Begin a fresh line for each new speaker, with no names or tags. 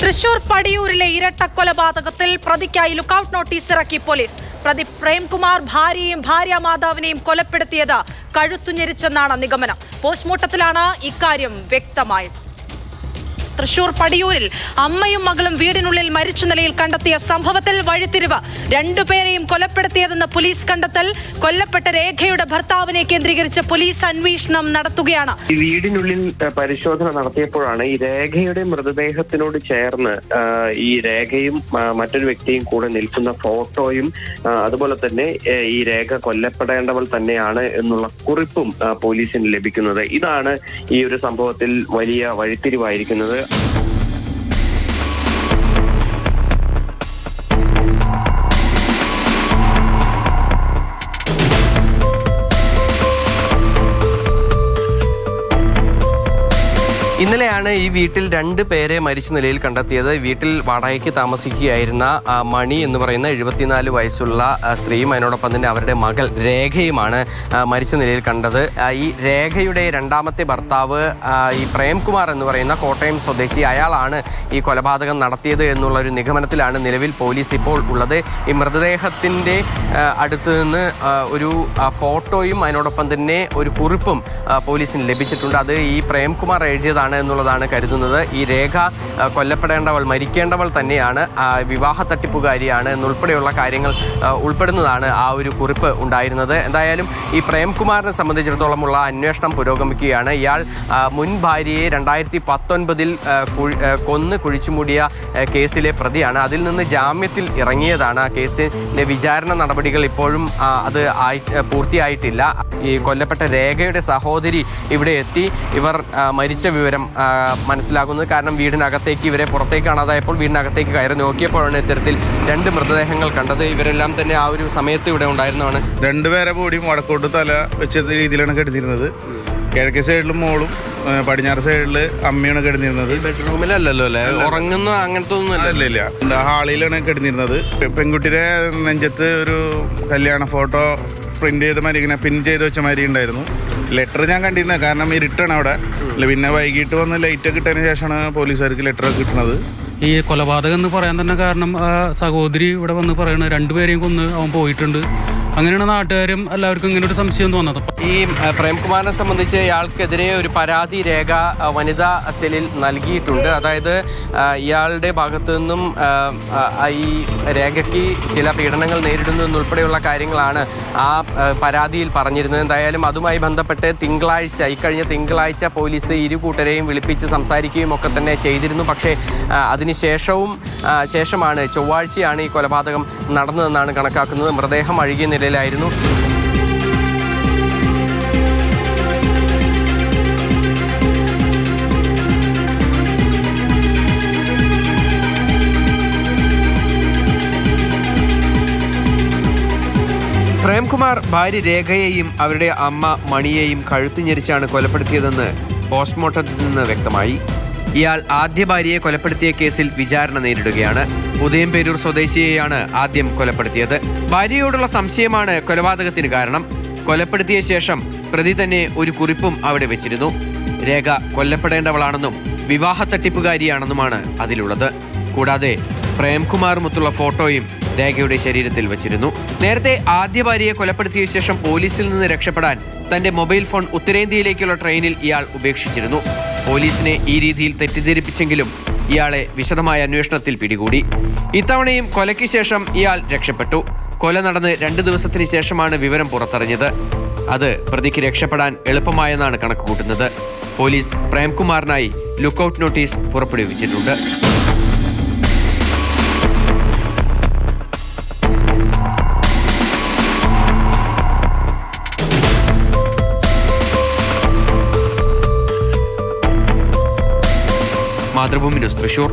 തൃശൂർ പടിയൂരിലെ ഇരട്ട കൊലപാതകത്തിൽ പ്രതിക്കായി ലുക്കൌട്ട് നോട്ടീസ് ഇറക്കി പോലീസ്. പ്രതി പ്രേംകുമാർ ഭാര്യയും ഭാര്യ മാതാവിനെയും കൊലപ്പെടുത്തിയത് കഴുത്തുഞെരിച്ചെന്നാണ് നിഗമനം. പോസ്റ്റ്മോർട്ടത്തിലാണ് ഇക്കാര്യം വ്യക്തമായത്. തൃശൂർ പടിയൂരിൽ അമ്മയും മകളും വീടിനുള്ളിൽ മരിച്ച നിലയിൽ കണ്ടെത്തിയ സംഭവത്തിൽ വഴിത്തിരിവ്. രണ്ടുപേരെയും കൊലപ്പെടുത്തിയതെന്ന് പോലീസ് കണ്ടെത്തൽ. കൊല്ലപ്പെട്ട രേഖയുടെ ഭർത്താവിനെ കേന്ദ്രീകരിച്ച് പോലീസ് അന്വേഷണം നടത്തുകയാണ്.
വീടിനുള്ളിൽ പരിശോധന നടത്തിയപ്പോഴാണ് ഈ രേഖയുടെ മൃതദേഹത്തിനോട് ചേർന്ന് ഈ രേഖയും മറ്റൊരു വ്യക്തിയും കൂടെ നിൽക്കുന്ന ഫോട്ടോയും അതുപോലെ തന്നെ ഈ രേഖ കൊല്ലപ്പെടേണ്ടവൾ തന്നെയാണ് എന്നുള്ള കുറിപ്പും പോലീസിന് ലഭിക്കുന്നത്. ഇതാണ് ഈ ഒരു സംഭവത്തിൽ വലിയ വഴിത്തിരിവായിരിക്കുന്നത്.
you ഇന്നലെയാണ് ഈ വീട്ടിൽ രണ്ട് പേരെ മരിച്ച നിലയിൽ കണ്ടെത്തിയത്. വീട്ടിൽ വാടകയ്ക്ക് താമസിക്കുകയായിരുന്ന മണി എന്ന് പറയുന്ന എഴുപത്തിനാല് വയസ്സുള്ള സ്ത്രീയും അതിനോടൊപ്പം തന്നെ അവരുടെ മകൾ രേഖയുമാണ് മരിച്ച നിലയിൽ കണ്ടത്. ഈ രേഖയുടെ രണ്ടാമത്തെ ഭർത്താവ് ഈ പ്രേംകുമാർ എന്ന് പറയുന്ന കോട്ടയം സ്വദേശി അയാളാണ് ഈ കൊലപാതകം നടത്തിയത് എന്നുള്ള ഒരു നിഗമനത്തിലാണ് നിലവിൽ പോലീസ് ഇപ്പോൾ ഉള്ളത്. ഈ മൃതദേഹത്തിന്റെ അടുത്ത് നിന്ന് ഒരു ഫോട്ടോയും അതിനോടൊപ്പം തന്നെ ഒരു കുറിപ്പും പോലീസിന് ലഭിച്ചിട്ടുണ്ട്. അത് ഈ പ്രേംകുമാർ എഴുതിയതാണ്. എന്നുള്ളതാണ് കരുതുന്നത്. ഈ രേഖ കൊല്ലപ്പെടേണ്ടവൾ മരിക്കേണ്ടവൾ തന്നെയാണ് വിവാഹ തട്ടിപ്പുകാരിയാണ് എന്നുൾപ്പെടെയുള്ള കാര്യങ്ങൾ ഉൾപ്പെടുന്നതാണ് ആ ഒരു കുറിപ്പ് ഉണ്ടായിരുന്നത്. എന്തായാലും ഈ പ്രേംകുമാറിനെ സംബന്ധിച്ചിടത്തോളമുള്ള അന്വേഷണം പുരോഗമിക്കുകയാണ്. ഇയാൾ മുൻ ഭാര്യയെ രണ്ടായിരത്തി പത്തൊൻപതിൽ കൊന്ന് കുഴിച്ചുമൂടിയ കേസിലെ പ്രതിയാണ്. അതിൽ നിന്ന് ജാമ്യത്തിൽ ഇറങ്ങിയതാണ് ആ കേസിന്റെ വിചാരണ നടപടികൾ ഇപ്പോഴും അത് ആയി പൂർത്തിയായിട്ടില്ല. ഈ കൊല്ലപ്പെട്ട രേഖയുടെ സഹോദരി ഇവിടെ എത്തി. ഇവർ മരിച്ച വിവരം ആ, മനസ്സിലാകുന്നത്. കാരണം വീടിനകത്തേക്ക് ഇവരെ പുറത്തേക്ക് കാണാതായപ്പോൾ വീടിനകത്തേക്ക് കയറി നോക്കിയപ്പോഴാണ് ഇത്തരത്തിൽ രണ്ട് മൃതദേഹങ്ങൾ കണ്ടത്. ഇവരെല്ലാം തന്നെ ആ ഒരു സമയത്ത് ഇവിടെ ഉണ്ടായിരുന്നതാണ്.
രണ്ടുപേരെ കൂടി വടക്കോട്ട് തല വെച്ച രീതിയിലാണ് കെടുത്തിരുന്നത്. കിഴക്കേ സൈഡിലും മോളും പടിഞ്ഞാറ് സൈഡിൽ അമ്മയാണ് കിടന്നിരുന്നത്
ബെഡ്റൂമിലല്ലല്ലോ അല്ലേ? ഉറങ്ങുന്ന അങ്ങനത്തെ ഒന്നും
അല്ല ഇല്ല ഹാളിലാണ് കിടന്നിരുന്നത് പെൺകുട്ടിയുടെ നെഞ്ചത്ത് ഒരു കല്യാണ ഫോട്ടോ പ്രിന്റ് ചെയ്ത മാതിരി ഇങ്ങനെ പിൻ ചെയ്ത് വെച്ച മാതിരി ഉണ്ടായിരുന്നു. ലെറ്റർ ഞാൻ കണ്ടിരുന്നത്. കാരണം ഈ ഇരുട്ടാണ് അവിടെ. പിന്നെ വൈകിട്ട് വന്ന് ലൈറ്റ് കിട്ടിയതിന് ഇട്ടതിന് ശേഷമാണ് പോലീസുകാർക്ക് ലെറ്റർ കിട്ടുന്നത്
ഈ കൊലപാതകം എന്ന് പറയാൻ തന്നെ കാരണം സഹോദരി ഇവിടെ വന്ന് പറയണ രണ്ടുപേരെയും കൊന്ന് അവൻ പോയിട്ടുണ്ട്. അങ്ങനെയാണ് നാട്ടുകാരും എല്ലാവർക്കും ഇങ്ങനെ ഒരു സംശയം തോന്നുന്നത്
ഈ പ്രേംകുമാറിനെ സംബന്ധിച്ച് ഇയാൾക്കെതിരെ ഒരു പരാതി രേഖ വനിതാ സെല്ലിൽ നൽകിയിട്ടുണ്ട്. അതായത് ഇയാളുടെ ഭാഗത്തു നിന്നും ഈ രേഖയ്ക്ക് ചില പീഡനങ്ങൾ നേരിടുന്നു എന്നുൾപ്പെടെയുള്ള കാര്യങ്ങളാണ് ആ പരാതിയിൽ പറഞ്ഞിരുന്നത്. എന്തായാലും അതുമായി ബന്ധപ്പെട്ട് തിങ്കളാഴ്ച ഇക്കഴിഞ്ഞ തിങ്കളാഴ്ച പോലീസ് ഇരു കൂട്ടരെയും വിളിപ്പിച്ച് സംസാരിക്കുകയും ഒക്കെ തന്നെ ചെയ്തിരുന്നു. പക്ഷേ അതിനുശേഷവും ശേഷമാണ് ചൊവ്വാഴ്ചയാണ് ഈ കൊലപാതകം നടന്നതെന്നാണ് കണക്കാക്കുന്നത്. മൃതദേഹം അഴുകിയ നിലയിലായിരുന്നു. പ്രേംകുമാർ ഭാര്യ രേഖയെയും അവരുടെ അമ്മ മണിയെയും കഴുത്തു ഞെരിച്ചാണ് കൊലപ്പെടുത്തിയതെന്ന് പോസ്റ്റ്മോർട്ടത്തിൽ നിന്ന് വ്യക്തമായി. ഇയാൾ ആദ്യ ഭാര്യയെ കൊലപ്പെടുത്തിയ കേസിൽ വിചാരണ നേരിടുകയാണ്. ഉദയംപേരൂർ സ്വദേശിയെയാണ് ആദ്യം കൊലപ്പെടുത്തിയത്. ഭാര്യയോടുള്ള സംശയമാണ് കൊലപാതകത്തിന് കാരണം. കൊലപ്പെടുത്തിയ ശേഷം പ്രതി തന്നെ ഒരു കുറിപ്പും അവിടെ വെച്ചിരുന്നു. രേഖ കൊല്ലപ്പെടേണ്ടവളാണെന്നും വിവാഹ തട്ടിപ്പുകാരിയാണെന്നുമാണ് അതിലുള്ളത്. കൂടാതെ പ്രേംകുമാറുമൊത്തുള്ള ഫോട്ടോയും രേഖയുടെ ശരീരത്തിൽ വച്ചിരുന്നു. നേരത്തെ ആദ്യ ഭാര്യയെ കൊലപ്പെടുത്തിയ ശേഷം പോലീസിൽ നിന്ന് രക്ഷപ്പെടാൻ തന്റെ മൊബൈൽ ഫോൺ ഉത്തരേന്ത്യയിലേക്കുള്ള ട്രെയിനിൽ ഇയാൾ ഉപേക്ഷിച്ചിരുന്നു. പോലീസിനെ ഈ രീതിയിൽ തെറ്റിദ്ധരിപ്പിച്ചെങ്കിലും ഇയാളെ വിശദമായ അന്വേഷണത്തിൽ പിടികൂടി. ഇത്തവണയും കൊലയ്ക്ക് ശേഷം ഇയാൾ രക്ഷപ്പെട്ടു. കൊല നടന്ന് രണ്ട് ദിവസത്തിന് ശേഷമാണ് വിവരം പുറത്തറിഞ്ഞത്. അത് പ്രതിക്ക് രക്ഷപ്പെടാൻ എളുപ്പമായെന്നാണ് കണക്കുകൂട്ടുന്നത്. പോലീസ് പ്രേംകുമാറിനായി ലുക്കൌട്ട് നോട്ടീസ് പുറപ്പെടുവിച്ചിട്ടുണ്ട്. മാതൃഭൂമി ന്യൂസ് തൃശൂർ